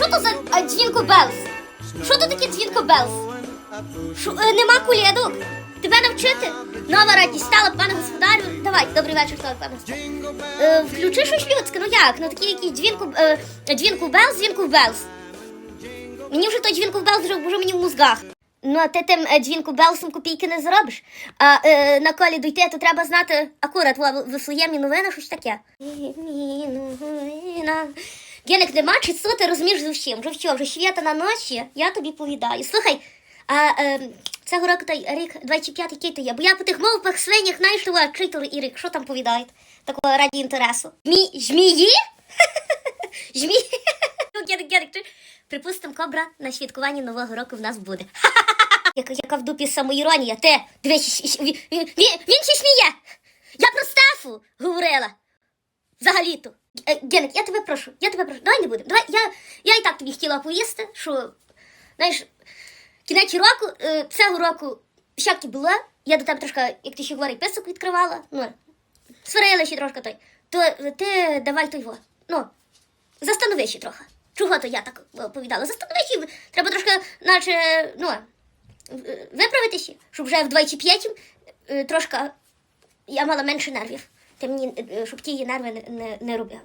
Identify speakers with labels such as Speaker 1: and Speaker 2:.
Speaker 1: що то за а, дзвінко Белс? Що то таке дзвінко Белс? Шо, е, нема кулядок? Тебе навчити? Нова радість стала, пане господарю. Давай, добрий вечір, стала, пане господарю. Е, включи щось людське, ну як? Ну такі якісь дзвінку, е, дзвінку Белс, дзвінку Белс. Мені вже той дзвінку Белс вже, вже мені в мозгах. Ну, а ти тим е, дзвінку Белсом копійки не заробиш. А е, на колі дойти, то треба знати акурат во, в своєму новина, щось таке. Новина. Геник нема, чи що ти розумієш за всім? Вже що, вже свята на ночі, я тобі повідаю. Слухай, а е, цього року той рік 25 який то є, бо я по тих мовпах свинях знайшла читали і рік, що там повідають такого раді інтересу. Змі, жмії? Жмії? Ну, Геник, Геник, ти- припустим, кобра на святкуванні Нового року в нас буде. Яка, яка в дупі самоіронія, ти, дивись, він, він, він ще сміє. Я про Стефу говорила. Взагалі-то. Е, Геник, я тебе прошу, я тебе прошу, давай не будемо. Давай, я, я і так тобі хотіла поїсти, що, знаєш, кінець року, е, цього року всякі було. Я до тебе трошки, як ти ще говориш, писок відкривала. Ну, сварила ще трошки той. То ти давай той во. Ну, застанови ще трохи. Чого то я так оповідала? Застанови ще, треба трошки, наче, ну, е, виправитися, щоб вже в 25 е, трошки я мала менше нервів. Ти мені, щоб ті її нерви не, не, не робив.